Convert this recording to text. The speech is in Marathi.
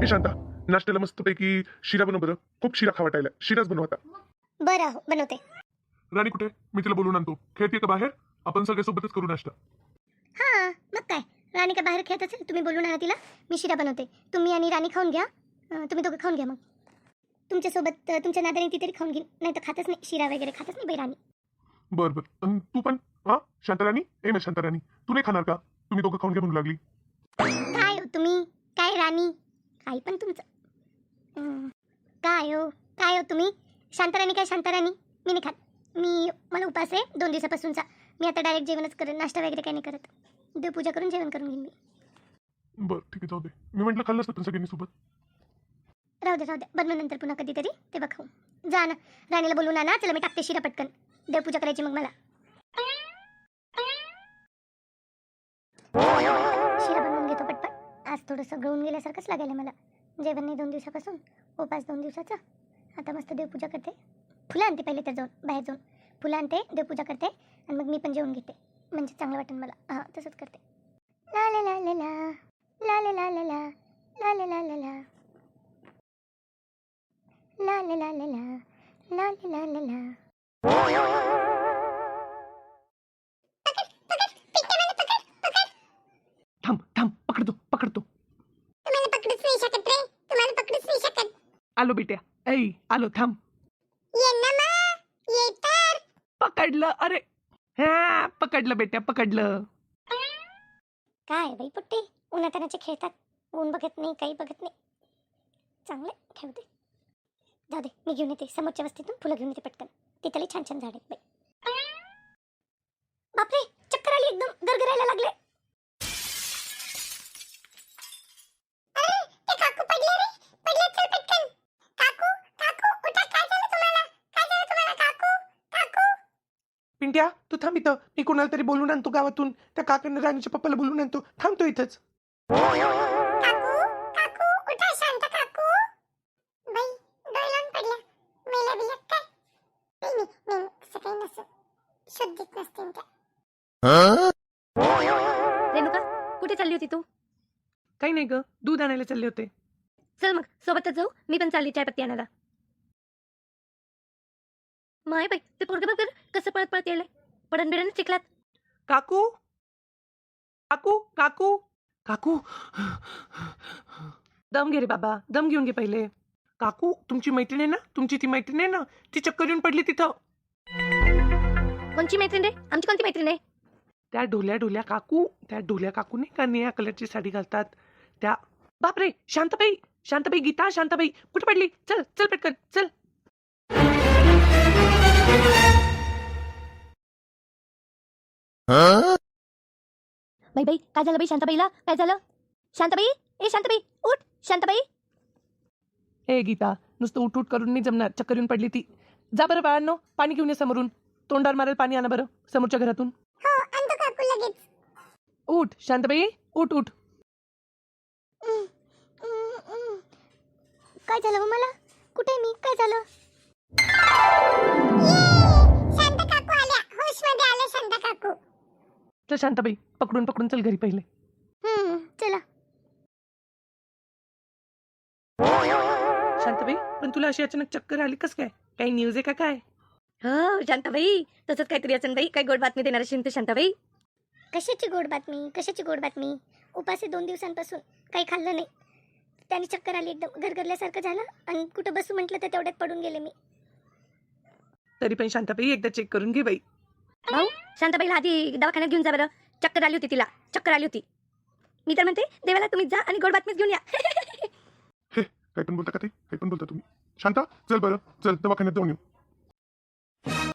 हे शांता नाश्त्याला मस्तपैकी शिरा बनव बरं. खूप शिरा खावाटायला शिराच बनव आता. बरं हो बनवते. राणी कुठे? मी तिला बोलून आणतो. खेळते का बाहेर? आपण सगळे सोबतच करू नाश्ता. हां मग काय? राणी का बाहेर खेळत असेल? तुम्ही बोलून आणा तिला. मी शिरा बनवते. तुम्ही आणि राणी खाऊन घ्या. अं, तुम्ही दोघं खाऊन घ्या मग. तुमच्यासोबत अं, तुमच्या नादाने ती तरी खाऊन घेईन नाही तर खातच नाही. शिरा वगैरे खातच नाही बाई राणी. बर बर. अन तू पण? हा? शांताराणी ए मी शांताराणी तू नाही खाणार का? तुम्ही दोघं खाऊन घ्या म्हणू लागली. काय हो तुम्ही? काय राणी? काही पण तुमचं काय हो? काय हो तुम्ही? शांताराणी काय शांताराणी? मी नाही खात. मी मला उपास आहे दोन दिवसापासूनचा. मी आता डायरेक्ट जेवणच करेन नाश्ता वगैरे काही नाही करत. देवपूजा करून जेवण करून घेईन मी. बर ठीक आहे जाऊ दे. मी म्हटलं खाल्लंच ना सगळ्यांनी सोबत. राहू दे राहू दे. बनवू नंतर पुन्हा कधीतरी ते बघाऊ जा ना. राणीला बोलून आणा चला मी टाकते शिरा पटकन. देवपूजा करायची मग मला. थोडंसं गळून गेल्यासारखंच लागायला मला जेवण नाही दोन दिवसापासून उपास दोन दिवसाचा आता मस्त देवपूजा करते फुलं आणते पहिले तर जाऊन बाहेर जाऊन फुलं आणते देवपूजा करते आणि मग मी पण जेवण घेते म्हणजे चांगलं वाटेल मला हां तसंच करते ला ला ला ला ला ला ला ला ला ला ला ला ला ला ला La la la la la la la la la la तुम्हाला पकडूच नाही शकत रे. तुम्हाला पकडूच नाही शकत. आलो बेट्या. ऐ आलो थांब. ये ना मा. ये तर. पकडलं अरे. हा पकडलं बेट्या पकडलं. काय बाई पुट्टी? उन्हातानाचे खेळतात. ऊन बघत नाही काही बघत नाही. चांगले खेळते जाऊ दे मी घेऊन येते. समोरच्या वस्तीतून फुलं घेऊन येते पटकन. तिथले छान छान झाड बाई. बापरे चक्कर आली एकदम. गरगरायला लागले. पिंट्या तू थांब इथं. मी कोणाला तरी बोलून आणतो गावातून. त्या काकांना राणीच्या पप्पाला बोलून आणतो. थांबतो इथंच. काकू काकू उठा शांत काकू. बाई डोळ्यान पडल्या. मेल्या बिल्या काय? नाही नाही नाही सकाळी नसं. शुद्धीत नसते त्या. रेणुका कुठे चालली होती तू? काही नाही ग. दूध आणायला चालले होते. चल मग सोबतच जाऊ. मी पण चालली चायपत्ती आणायला. माय बाई ते पोरग बघ कसं पळत पळत येले पडन बिडन चिखलात. काकू? काकू? काकू? काकू? दम घे रे बाबा दम घेऊन घे पहिले. काकू तुमची मैत्रीण आहे ना? तुमची ती मैत्रीण आहे ना? ती चक्कर येऊन पडली तिथं. कोणची मैत्रीण रे? आमची कोणती मैत्रीण आहे? त्या ढोल्या ढोल्या काकू त्या ढोल्या काकू नाही का निळ्या कलरची साडी घालतात? त्या बापरे शांताबाई शांताबाई गीता शांताबाई कुठे पडली? चल चल पटकन चल. बाई बाई काय झालं बाई? शांताबाईला? काय झालं? शांताबाई? ए शांताबाई उठ! शांताबाई! हे गीता नुसतं उठ उठ करून नाही जमणार. चक्कर येऊन पडली ती. जा बरं बाळांनो पाणी घेऊन ये समोरून. तोंडावर मारेल पाणी आणा बरं समोरच्या घरातून. हो आणतो काकू लगेच? उठ शांताबाई उठ उठ. काय झालं हो मला? कुठे आहे मी? काय झालं? होशमध्ये आले शांत काकू. चल शांताबाई पकडून पकडून चल घरी पहिले. हम्म चला. शांताबाई पण तुला अशी अचानक चक्कर आली कस काय? काही न्यूज आहे का काय? हो शांताबाई तसंच काहीतरी असेल बाई काय गोड बातमी देणार असेल ते शांताबाई. कशाची गोड बातमी? कशाची गोड बातमी? उपास आहे दोन दिवसांपासून काही खाल्लं नाही. त्याने चक्कर आली एकदम गरगरल्यासारखं झालं आणि कुठं बसू म्हटलं तर तेवढ्यात पडून गेले मी. तरी पण शांताबाई एकदा चेक करून घे बाई. भाऊ शांताबाईला आधी दवाखान्यात घेऊन जा बरं. चक्कर आली होती तिला. चक्कर आली होती. मी तर म्हणते देवाला तुम्ही जा आणि गोड बातमीच घेऊन या. काय पण बोलता का ते काय पण बोलता तुम्ही? शांता चल बरं. चल दवाखान्यात जाऊन येऊ.